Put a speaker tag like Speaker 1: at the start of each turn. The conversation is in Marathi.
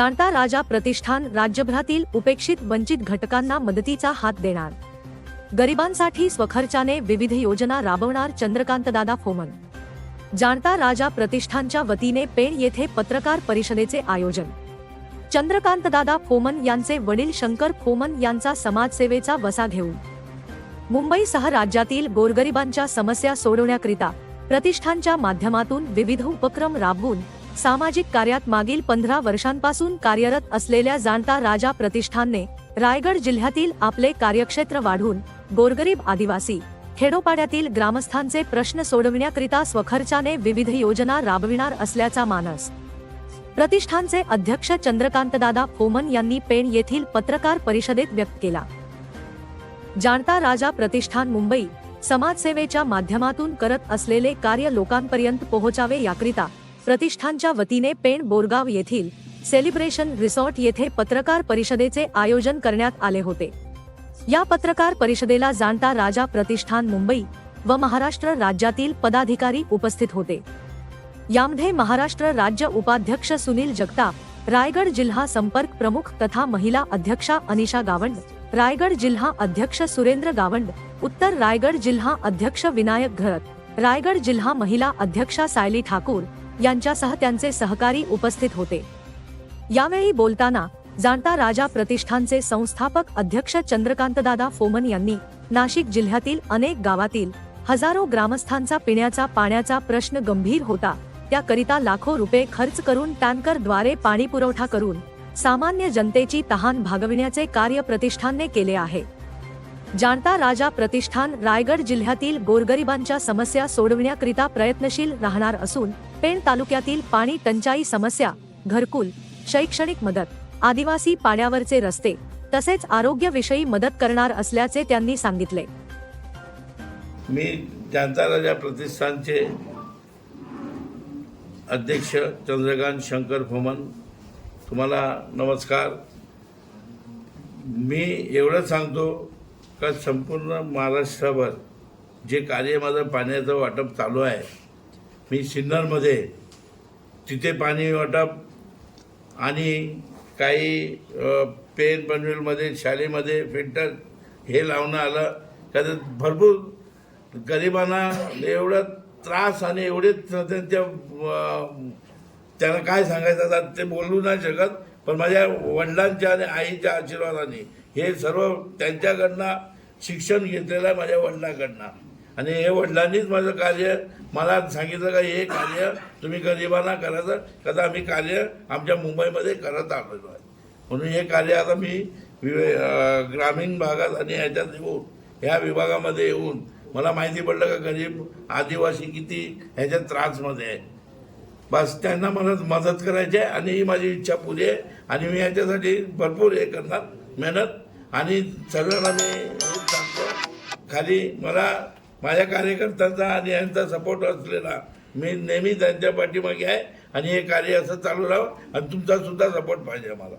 Speaker 1: जाणता राजा प्रतिष्ठान राज्यभरातील उपेक्षित वंचित घटकांना मदतीचा हात देणार. गरिबांसाठी स्वखर्चाने विविध योजना राबवणार चंद्रकांतदादा फोमन. जाणता राजा प्रतिष्ठानच्या वतीने पेण येथे पत्रकार परिषदेचे आयोजन. चंद्रकांतदादा फोमन यांचे वडील शंकर फोमन यांचा समाजसेवेचा वसा घेऊन. मुंबईसह राज्यातील गोरगरिबांच्या समस्या सोडवण्याकरिता प्रतिष्ठानच्या माध्यमातून विविध उपक्रम राबवून सामाजिक कार्यात मागील पंधरा वर्षांपासून कार्यरत असलेल्या जाणता राजा प्रतिष्ठानने रायगड जिल्ह्यातील आपले कार्यक्षेत्र वाढून गोरगरीब आदिवासी खेडोपाड्यातील ग्रामस्थांचे प्रश्न सोडविण्याकरिता स्वखर्चाने विविध योजना राबविणार असल्याचा मानस. प्रतिष्ठानचे अध्यक्ष चंद्रकांतदादा फोमन यांनी पेण येथील पत्रकार परिषदेत व्यक्त केला. जाणता राजा प्रतिष्ठान मुंबई समाजसेवेच्या माध्यमातून करत असलेले कार्य लोकांपर्यंत पोहोचावे याकरिता प्रतिष्ठानच्या वतीने पेण बोरगाव येथील सेलिब्रेशन रिसॉर्ट येथे पत्रकार परिषदेचे आयोजन करण्यात आले होते. या पत्रकार परिषदेला जाणता राजा प्रतिष्ठान मुंबई व महाराष्ट्र राज्यातील पदाधिकारी उपस्थित होते. यामध्ये महाराष्ट्र राज्य उपाध्यक्ष सुनील जगताप रायगड जिल्हा संपर्क प्रमुख तथा महिला अध्यक्षा अनिशा गावंड रायगड जिल्हा अध्यक्ष सुरेंद्र गावंड उत्तर रायगड जिल्हा अध्यक्ष विनायक घरत रायगड जिल्हा महिला अध्यक्षा सायली ठाकूर यांच्यासह त्यांचे सहकारी उपस्थित होते. यावेळी बोलताना जाणता राजा प्रतिष्ठानचे संस्थापक अध्यक्ष चंद्रकांतदादा फोमन यांनी नाशिक जिल्ह्यातील अनेक गावातील हजारो ग्रामस्थांचा पिण्याचा पाण्याचा प्रश्न गंभीर होता. त्याकरिता लाखो रुपये खर्च करून टँकरद्वारे पाणी पुरवठा करून सामान्य जनतेची तहान भागविण्याचे कार्य प्रतिष्ठानने केले आहे. जाणता राजा प्रतिष्ठान रायगड जिल्ह्यातील गोरगरिबांच्या समस्या सोडविण्याकरिता प्रयत्नशील राहणार असून पेण तालुक्यातील पाणी टंचाई समस्या घरकुल शैक्षणिक मदत आदिवासी पाण्यावरचे रस्ते तसेच आरोग्यविषयी मदत करणार असल्याचे त्यांनी सांगितले.
Speaker 2: मी जनता राजा प्रतिष्ठानचे अध्यक्ष चंद्रकांत शंकर फोमन तुम्हाला नमस्कार. मी एवढं सांगतो का संपूर्ण महाराष्ट्रावर जे कार्य माझं पाण्याचं वाटप चालू आहे मी सिन्नरमध्ये. तिथे पाणी वाटप आणि काही पेन पनवेलमध्ये शाळेमध्ये फिल्टर हे लावणं आलं. का भरपूर गरिबांना एवढा त्रास आणि एवढे त्यांच्या त्यांना काय सांगायचं आता ते बोलू नाही शकत पण माझ्या वडिलांच्या आणि आईच्या आशीर्वादाने हे सर्व त्यांच्याकडनं शिक्षण घेतलेलं आहे माझ्या वडिलांकडनं. आणि हे वडिलांनीच माझं कार्य मला सांगितलं का हे कार्य तुम्ही गरिबांना करायचं कदा आम्ही कार्य आमच्या मुंबईमध्ये करत आलेलो आहे म्हणून हे कार्य आता मी विवे ग्रामीण भागात आणि ह्याच्यात येऊन ह्या विभागामध्ये येऊन मला माहिती पडलं का गरीब आदिवासी किती ह्याच्या त्रासमध्ये आहे. बस त्यांना मला मदत करायची आहे आणि ही माझी इच्छा पुरी आहे आणि मी ह्याच्यासाठी भरपूर हे करणार मेहनत आणि सगळ्यांना मी सांगतो. खाली मला माझ्या कार्यकर्त्यांचा आणि यांचा सपोर्ट असलेला. मी नेहमी त्यांच्या पाठीमागे आहे आणि हे कार्य असं चालू राहावं आणि तुमचा सुद्धा सपोर्ट पाहिजे मला